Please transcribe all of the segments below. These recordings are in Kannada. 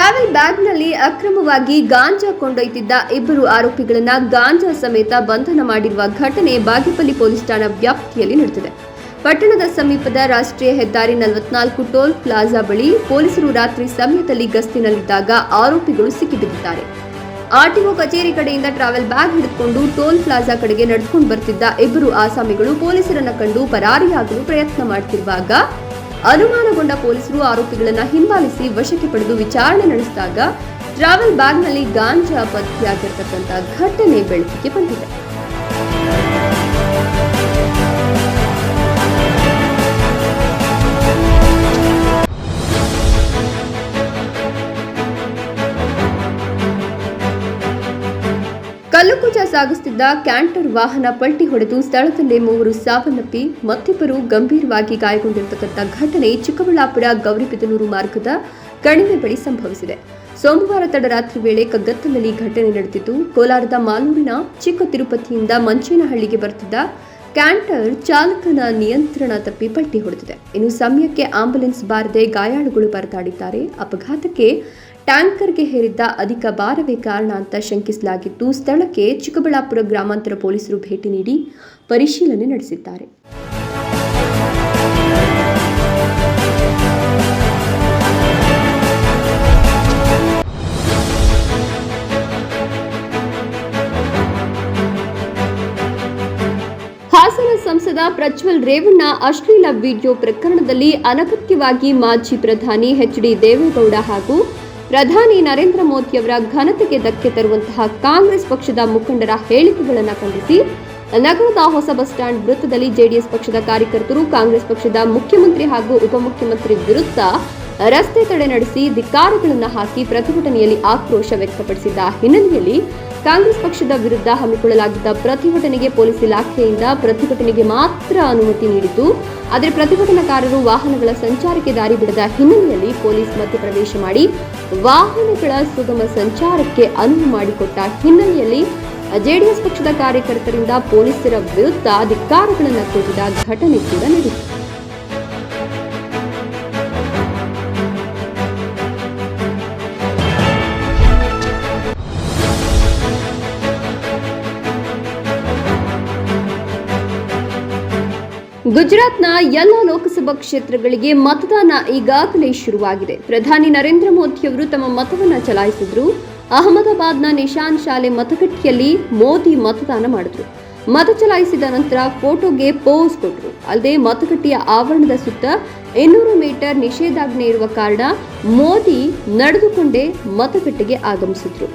ಟ್ರಾವೆಲ್ ಬ್ಯಾಗ್ನಲ್ಲಿ ಅಕ್ರಮವಾಗಿ ಗಾಂಜಾ ಕೊಂಡೊಯ್ತಿದ್ದ ಇಬ್ಬರು ಆರೋಪಿಗಳನ್ನ ಗಾಂಜಾ ಸಮೇತ ಬಂಧನ ಮಾಡಿರುವ ಘಟನೆ ಬಾಗೇಪಲ್ಲಿ ಪೊಲೀಸ್ ಠಾಣಾ ವ್ಯಾಪ್ತಿಯಲ್ಲಿ ನಡೆದಿದೆ. ಪಟ್ಟಣದ ಸಮೀಪದ ರಾಷ್ಟ್ರೀಯ ಹೆದ್ದಾರಿ ನಲವತ್ನಾಲ್ಕು ಟೋಲ್ ಪ್ಲಾಜಾ ಬಳಿ ಪೊಲೀಸರು ರಾತ್ರಿ ಸಮಯದಲ್ಲಿ ಗಸ್ತಿನಲ್ಲಿದ್ದಾಗ ಆರೋಪಿಗಳು ಸಿಕ್ಕಿಬಿದ್ದಿದ್ದಾರೆ. ಆರ್ಟಿಒ ಕಚೇರಿ ಕಡೆಯಿಂದ ಟ್ರಾವೆಲ್ ಬ್ಯಾಗ್ ಹಿಡಿದುಕೊಂಡು ಟೋಲ್ ಪ್ಲಾಜಾ ಕಡೆಗೆ ನಡೆದುಕೊಂಡು ಬರ್ತಿದ್ದ ಇಬ್ಬರು ಆಸಾಮಿಗಳು ಪೊಲೀಸರನ್ನ ಕಂಡು ಪರಾರಿಯಾಗಲು ಪ್ರಯತ್ನ ಮಾಡ್ತಿರುವಾಗ ಅನುಮಾನಗೊಂಡ ಪೊಲೀಸರು ಆರೋಪಿಗಳನ್ನು ಹಿಂಬಾಲಿಸಿ ವಶಕ್ಕೆ ಪಡೆದು ವಿಚಾರಣೆ ನಡೆಸಿದಾಗ ಟ್ರಾವೆಲ್ ಬ್ಯಾಗ್ನಲ್ಲಿ ಗಾಂಜಾ ಪತ್ತೆಯಾಗಿರ್ತಕ್ಕಂಥ ಘಟನೆ ಬೆಳಕಿಗೆ ಬಂದಿದೆ. ಕಲ್ಲುಕುಜ ಸಾಗಿಸುತ್ತಿದ್ದ ಕ್ಯಾಂಟರ್ ವಾಹನ ಪಲ್ಟಿ ಹೊಡೆದು ಸ್ಥಳದಲ್ಲೇ ಮೂವರು ಸಾವನ್ನಪ್ಪಿ, ಮತ್ತಿಬ್ಬರು ಗಂಭೀರವಾಗಿ ಗಾಯಗೊಂಡಿರತಕ್ಕಂಥ ಘಟನೆ ಚಿಕ್ಕಬಳ್ಳಾಪುರ ಗೌರಿಬಿದನೂರು ಮಾರ್ಗದ ಕಣಿವೆ ಬಳಿ ಸಂಭವಿಸಿದೆ. ಸೋಮವಾರ ತಡರಾತ್ರಿ ವೇಳೆ ಕಗ್ಗತ್ತಲಲ್ಲಿ ಘಟನೆ ನಡೆದಿದ್ದು, ಕೋಲಾರದ ಮಾಲೂರಿನ ಚಿಕ್ಕ ತಿರುಪತಿಯಿಂದ ಮಂಚೇನಹಳ್ಳಿಗೆ ಬರ್ತಿದ್ದ ಕ್ಯಾಂಟರ್ ಚಾಲಕನ ನಿಯಂತ್ರಣ ತಪ್ಪಿ ಪಲ್ಟಿ ಹೊಡೆದಿದೆ. ಇನ್ನು ಸಮಯಕ್ಕೆ ಆಂಬುಲೆನ್ಸ್ ಬಾರದೆ ಗಾಯಾಳುಗಳು ಪರದಾಡಿದ್ದಾರೆ. ಅಪಘಾತಕ್ಕೆ ಟ್ಯಾಂಕರ್ಗೆ ಹೇರಿದ್ದ ಅಧಿಕ ಭಾರವೇ ಕಾರಣ ಅಂತ ಶಂಕಿಸಲಾಗಿದ್ದು, ಸ್ಥಳಕ್ಕೆ ಚಿಕ್ಕಬಳ್ಳಾಪುರ ಗ್ರಾಮಾಂತರ ಪೊಲೀಸರು ಭೇಟಿ ನೀಡಿ ಪರಿಶೀಲನೆ ನಡೆಸಿದ್ದಾರೆ. ಹಾಸನ ಸಂಸದ ಪ್ರಜ್ವಲ್ ರೇವಣ್ಣ ಅಶ್ಲೀಲ ವಿಡಿಯೋ ಪ್ರಕರಣದಲ್ಲಿ ಅನಗತ್ಯವಾಗಿ ಮಾಜಿ ಪ್ರಧಾನಿ ಎಚ್ ಡಿ ದೇವೇಗೌಡ ಹಾಗೂ ಪ್ರಧಾನಿ ನರೇಂದ್ರ ಮೋದಿಯವರ ಘನತೆಗೆ ಧಕ್ಕೆ ತರುವಂತಹ ಕಾಂಗ್ರೆಸ್ ಪಕ್ಷದ ಮುಖಂಡರ ಹೇಳಿಕೆಗಳನ್ನು ಖಂಡಿಸಿ, ನಗರದ ಹೊಸ ಬಸ್ ಸ್ಟ್ಯಾಂಡ್ ವೃತ್ತದಲ್ಲಿ ಜೆಡಿಎಸ್ ಪಕ್ಷದ ಕಾರ್ಯಕರ್ತರು, ಕಾಂಗ್ರೆಸ್ ಪಕ್ಷದ ಮುಖ್ಯಮಂತ್ರಿ ಹಾಗೂ ಉಪಮುಖ್ಯಮಂತ್ರಿ ವಿರುದ್ಧ ರಸ್ತೆ ತಡೆ ನಡೆಸಿ, ಧಿಕ್ಕಾರಗಳನ್ನು ಹಾಕಿ ಪ್ರತಿಭಟನೆಯಲ್ಲಿ ಆಕ್ರೋಶ ವ್ಯಕ್ತಪಡಿಸಿದ್ದ ಹಿನ್ನೆಲೆಯಲ್ಲಿ ಕಾಂಗ್ರೆಸ್ ಪಕ್ಷದ ವಿರುದ್ಧ ಹಮ್ಮಿಕೊಳ್ಳಲಾಗಿದ್ದ ಪ್ರತಿಭಟನೆಗೆ ಪೊಲೀಸ್ ಇಲಾಖೆಯಿಂದ ಪ್ರತಿಭಟನೆಗೆ ಮಾತ್ರ ಅನುಮತಿ ನೀಡಿತು ಆದರೆ ಪ್ರತಿಭಟನಾಕಾರರು ವಾಹನಗಳ ಸಂಚಾರಕ್ಕೆ ದಾರಿ ಬಿಡದ ಹಿನ್ನೆಲೆಯಲ್ಲಿ ಪೊಲೀಸ್ ಮಧ್ಯಪ್ರವೇಶ ಮಾಡಿ ವಾಹನಗಳ ಸುಗಮ ಸಂಚಾರಕ್ಕೆ ಅನುವು ಮಾಡಿಕೊಟ್ಟ ಹಿನ್ನೆಲೆಯಲ್ಲಿ ಜೆಡಿಎಸ್ ಪಕ್ಷದ ಕಾರ್ಯಕರ್ತರಿಂದ ಪೊಲೀಸರ ವಿರುದ್ಧ ಧಿಕ್ಕಾರಗಳನ್ನು ಕೂಗಿದ ಘಟನೆ ಕೂಡ ನಡೆಯಿತು ಗುಜರಾತ್ನ ಎಲ್ಲ ಲೋಕಸಭಾ ಕ್ಷೇತ್ರಗಳಿಗೆ ಮತದಾನ ಈಗಾಗಲೇ ಶುರುವಾಗಿದೆ. ಪ್ರಧಾನಿ ನರೇಂದ್ರ ಮೋದಿಯವರು ತಮ್ಮ ಮತವನ್ನು ಚಲಾಯಿಸಿದ್ರು. ಅಹಮದಾಬಾದ್ನ ನಿಶಾನ್ ಶಾಲೆ ಮತಗಟ್ಟೆಯಲ್ಲಿ ಮೋದಿ ಮತದಾನ ಮಾಡಿದ್ರು. ಮತ ಚಲಾಯಿಸಿದ ನಂತರ ಫೋಟೋಗೆ ಪೋಸ್ ಕೊಟ್ಟರು ಅಲ್ಲದೆ ಮತಗಟ್ಟೆಯ ಆವರಣದ ಸುತ್ತ ಇನ್ನೂರು ಮೀಟರ್ ನಿಷೇಧಾಜ್ಞೆ ಇರುವ ಕಾರಣ ಮೋದಿ ನಡೆದುಕೊಂಡೇ ಮತಗಟ್ಟೆಗೆ ಆಗಮಿಸಿದ್ರು.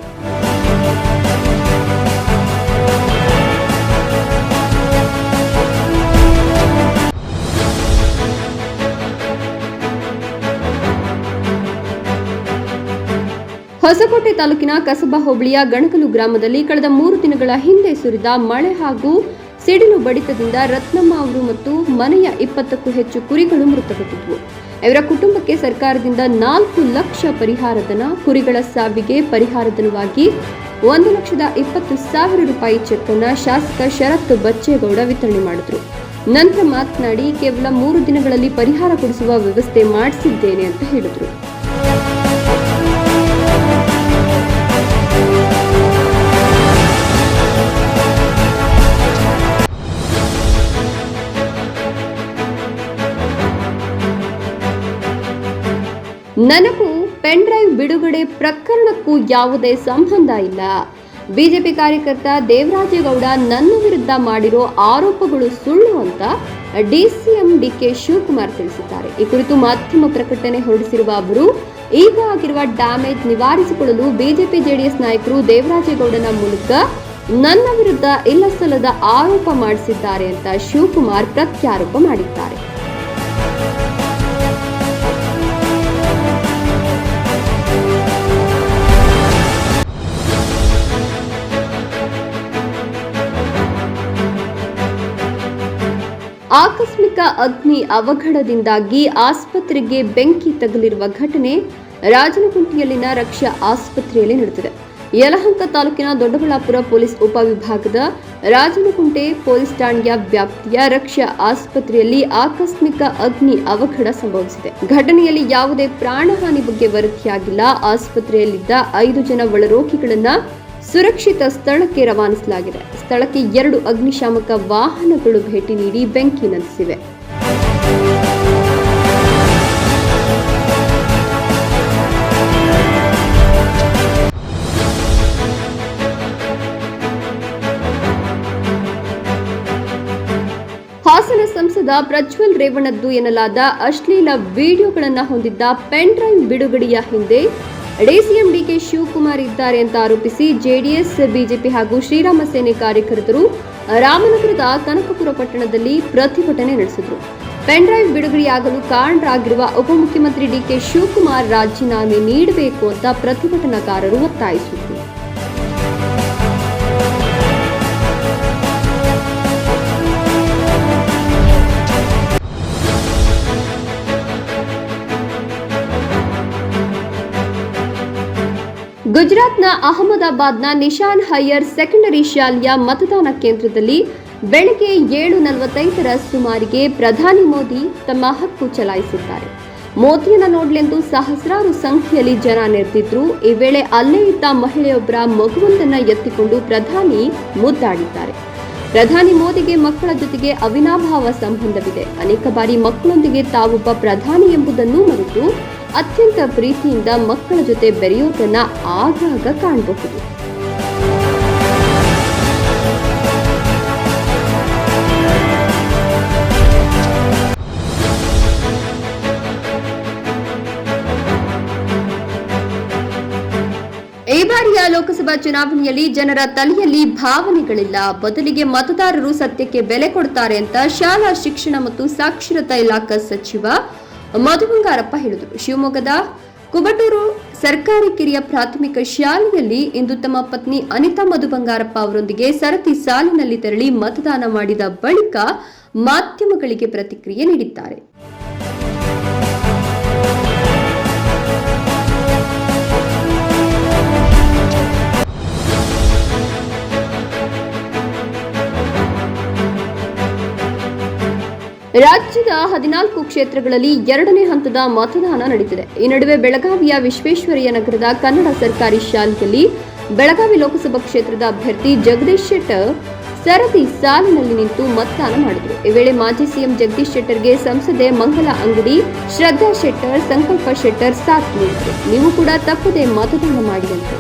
ಹೊಸಕೋಟೆ ತಾಲೂಕಿನ ಕಸಬಾ ಹೋಬಳಿಯ ಗಣಕಲು ಗ್ರಾಮದಲ್ಲಿ ಕಳೆದ ಮೂರು ದಿನಗಳ ಹಿಂದೆ ಸುರಿದ ಮಳೆ ಹಾಗೂ ಸಿಡಿಲು ಬಡಿತದಿಂದ ರತ್ನಮ್ಮ ಅವರು ಮತ್ತು ಮನೆಯ ಇಪ್ಪತ್ತಕ್ಕೂ ಹೆಚ್ಚು ಕುರಿಗಳು ಮೃತಪಟ್ಟಿದ್ವು ಇವರ ಕುಟುಂಬಕ್ಕೆ ಸರ್ಕಾರದಿಂದ ನಾಲ್ಕು ಲಕ್ಷ ಪರಿಹಾರಧನ ಕುರಿಗಳ ಸಾವಿಗೆ ಪರಿಹಾರಧನವಾಗಿ ಒಂದು ಲಕ್ಷದ ಇಪ್ಪತ್ತು ಸಾವಿರ ರೂಪಾಯಿ ಚೆಕ್ ಅನ್ನು ಶಾಸಕ ಶರತ್ ಬಚ್ಚೇಗೌಡ ವಿತರಣೆ ಮಾಡಿದ್ರು. ನಂತರ ಮಾತನಾಡಿ ಕೇವಲ ಮೂರು ದಿನಗಳಲ್ಲಿ ಪರಿಹಾರ ಕೊಡಿಸುವ ವ್ಯವಸ್ಥೆ ಮಾಡಿಸಿದ್ದೇನೆ ಅಂತ ಹೇಳಿದ್ರು. ನನಗೂ ಪೆನ್ ಡ್ರೈವ್ ಬಿಡುಗಡೆ ಪ್ರಕರಣಕ್ಕೂ ಯಾವುದೇ ಸಂಬಂಧ ಇಲ್ಲ. ಬಿಜೆಪಿ ಕಾರ್ಯಕರ್ತ ದೇವರಾಜೇಗೌಡ ನನ್ನ ವಿರುದ್ಧ ಮಾಡಿರೋ ಆರೋಪಗಳು ಸುಳ್ಳು ಅಂತ ಡಿಸಿಎಂ ಡಿಕೆ ಶಿವಕುಮಾರ್ ತಿಳಿಸಿದ್ದಾರೆ. ಈ ಕುರಿತು ಮಾಧ್ಯಮ ಪ್ರಕಟಣೆ ಹೊರಡಿಸಿರುವ ಅವರು, ಈಗ ಆಗಿರುವ ಡ್ಯಾಮೇಜ್ ನಿವಾರಿಸಿಕೊಳ್ಳಲು ಬಿಜೆಪಿ ಜೆಡಿಎಸ್ ನಾಯಕರು ದೇವರಾಜೇಗೌಡನ ಮೂಲಕ ನನ್ನ ವಿರುದ್ಧ ಇಲ್ಲಸಲ್ಲದ ಆರೋಪ ಮಾಡಿಸಿದ್ದಾರೆ ಅಂತ ಶಿವಕುಮಾರ್ ಪ್ರತ್ಯಾರೋಪ ಮಾಡಿದ್ದಾರೆ. ಆಕಸ್ಮಿಕ ಅಗ್ನಿ ಅವಘಡದಿಂದಾಗಿ ಆಸ್ಪತ್ರೆಗೆ ಬೆಂಕಿ ತಗುಲಿರುವ ಘಟನೆ ರಾಜನಗುಂಟಿಯಲ್ಲಿನ ರಕ್ಷಾ ಆಸ್ಪತ್ರೆಯಲ್ಲಿ ನಡೆದಿದೆ. ಯಲಹಂಕ ತಾಲೂಕಿನ ದೊಡ್ಡಬಳ್ಳಾಪುರ ಪೊಲೀಸ್ ಉಪವಿಭಾಗದ ರಾಜನಕುಂಟೆ ಪೊಲೀಸ್ ಠಾಣೆಯ ವ್ಯಾಪ್ತಿಯ ರಕ್ಷಾ ಆಸ್ಪತ್ರೆಯಲ್ಲಿ ಆಕಸ್ಮಿಕ ಅಗ್ನಿ ಅವಘಡ ಸಂಭವಿಸಿದೆ. ಘಟನೆಯಲ್ಲಿ ಯಾವುದೇ ಪ್ರಾಣಹಾನಿ ಬಗ್ಗೆ ವರದಿಯಾಗಿಲ್ಲ. ಆಸ್ಪತ್ರೆಯಲ್ಲಿದ್ದ ಐದು ಜನ ಒಳರೋಗಿಗಳನ್ನ ಸುರಕ್ಷಿತ ಸ್ಥಳಕ್ಕೆ ರವಾನಿಸಲಾಗಿದೆ. ಸ್ಥಳಕ್ಕೆ ಎರಡು ಅಗ್ನಿಶಾಮಕ ವಾಹನಗಳು ಭೇಟಿ ನೀಡಿ ಬೆಂಕಿ ನಂದಿಸಿವೆ. ಹಾಸನ ಸಂಸದ ಪ್ರಜ್ವಲ್ ರೇವಣದ್ದು ಎನ್ನಲಾದ ಅಶ್ಲೀಲ ವಿಡಿಯೋಗಳನ್ನು ಹೊಂದಿದ್ದ ಪೆನ್ ಡ್ರೈವ್ ಬಿಡುಗಡೆಯ ಹಿಂದೆ ಡಿಸಿಎಂ ಡಿಕೆ ಶಿವಕುಮಾರ್ ಇದ್ದಾರೆ ಅಂತ ಆರೋಪಿಸಿ ಜೆಡಿಎಸ್, ಬಿಜೆಪಿ ಹಾಗೂ ಶ್ರೀರಾಮ ಸೇನೆ ಕಾರ್ಯಕರ್ತರು ರಾಮನಗರದ ಕನಕಪುರ ಪಟ್ಟಣದಲ್ಲಿ ಪ್ರತಿಭಟನೆ ನಡೆಸಿದರು. ಪೆನ್ ಡ್ರೈವ್ ಬಿಡುಗಡೆಯಾಗಲು ಕಾರಣರಾಗಿರುವ ಉಪಮುಖ್ಯಮಂತ್ರಿ ಡಿಕೆ ಶಿವಕುಮಾರ್ ರಾಜೀನಾಮೆ ನೀಡಬೇಕು ಅಂತ ಪ್ರತಿಭಟನಾಕಾರರು ಒತ್ತಾಯಿಸಿದರು. ಗುಜರಾತ್ನ ಅಹಮದಾಬಾದ್ನ ನಿಶಾನ್ ಹೈಯರ್ ಸೆಕೆಂಡರಿ ಶಾಲೆಯ ಮತದಾನ ಕೇಂದ್ರದಲ್ಲಿ ಬೆಳಗ್ಗೆ ಏಳು ನಲವತ್ತೈದರ ಸುಮಾರಿಗೆ ಪ್ರಧಾನಿ ಮೋದಿ ತಮ್ಮ ಹಕ್ಕು ಚಲಾಯಿಸಿದ್ದಾರೆ. ಮೋದಿಯನ್ನ ನೋಡ್ಲೆಂದು ಸಹಸ್ರಾರು ಸಂಖ್ಯೆಯಲ್ಲಿ ಜನ ನೆರೆದಿದ್ರು. ಈ ವೇಳೆ ಅಲ್ಲೇ ಇದ್ದ ಮಹಿಳೆಯೊಬ್ಬರ ಮಗುವೊಂದನ್ನು ಎತ್ತಿಕೊಂಡು ಪ್ರಧಾನಿ ಮುದ್ದಾಡಿದ್ದಾರೆ. ಪ್ರಧಾನಿ ಮೋದಿಗೆ ಮಕ್ಕಳ ಜೊತೆಗೆ ಅವಿನಾಭಾವ ಸಂಬಂಧವಿದೆ. ಅನೇಕ ಬಾರಿ ಮಕ್ಕಳೊಂದಿಗೆ ತಾವೊಬ್ಬ ಪ್ರಧಾನಿ ಎಂಬುದನ್ನು ಮರೆತು ಅತ್ಯಂತ ಪ್ರೀತಿಯಿಂದ ಮಕ್ಕಳ ಜೊತೆ ಬೆರೆಯೋದನ್ನ ಆಗಾಗ ಕಾಣಬಹುದು. ಈ ಬಾರಿಯ ಲೋಕಸಭಾ ಚುನಾವಣೆಯಲ್ಲಿ ಜನರ ತಲೆಯಲ್ಲಿ ಭಾವನೆಗಳಿಲ್ಲ. ಬದಲಿಗೆ ಮತದಾರರು ಸತ್ಯಕ್ಕೆ ಬೆಲೆ ಕೊಡ್ತಾರೆ ಅಂತ ಶಾಲಾ ಶಿಕ್ಷಣ ಮತ್ತು ಸಾಕ್ಷರತಾ ಇಲಾಖಾ ಸಚಿವ ಮಧು ಬಂಗಾರಪ್ಪ ಹೇಳಿದರು. ಶಿವಮೊಗ್ಗದ ಕುಬಟೂರು ಸರ್ಕಾರಿ ಕಿರಿಯ ಪ್ರಾಥಮಿಕ ಶಾಲೆಯಲ್ಲಿ ಇಂದು ತಮ್ಮ ಪತ್ನಿ ಅನಿತಾ ಮಧು ಬಂಗಾರಪ್ಪ ಅವರೊಂದಿಗೆ ಸರತಿ ಸಾಲಿನಲ್ಲಿ ತೆರಳಿ ಮತದಾನ ಮಾಡಿದ ಬಳಿಕ ಮಾಧ್ಯಮಗಳಿಗೆ ಪ್ರತಿಕ್ರಿಯೆ ನೀಡಿದ್ದಾರೆ. ರಾಜ್ಯದ ಹದಿನಾಲ್ಕು ಕ್ಷೇತ್ರಗಳಲ್ಲಿ ಎರಡನೇ ಹಂತದ ಮತದಾನ ನಡೆದಿದೆ ಈ ನಡುವೆ ಬೆಳಗಾವಿಯ ವಿಶ್ವೇಶ್ವರಯ್ಯ ನಗರದ ಕನ್ನಡ ಸರ್ಕಾರಿ ಶಾಲೆಯಲ್ಲಿ ಬೆಳಗಾವಿ ಲೋಕಸಭಾ ಕ್ಷೇತ್ರದ ಅಭ್ಯರ್ಥಿ ಜಗದೀಶ್ ಶೆಟ್ಟರ್ ಸರದಿ ಸಾಲಿನಲ್ಲಿ ನಿಂತು ಮತದಾನ ಮಾಡಿದರು. ಈ ವೇಳೆ ಮಾಜಿ ಸಿಎಂ ಜಗದೀಶ್ ಶೆಟ್ಟರ್ಗೆ ಸಂಸದೆ ಮಂಗಲ ಅಂಗಡಿ ಶ್ರದ್ಧಾ ಶೆಟ್ಟರ್, ಸಂಕಲ್ಪ ಶೆಟ್ಟರ್ ಸಾಥ್ ನೀಡಿದರು. ನೀವು ಕೂಡ ತಪ್ಪದೆ ಮತದಾನ ಮಾಡಿದಂತೆ.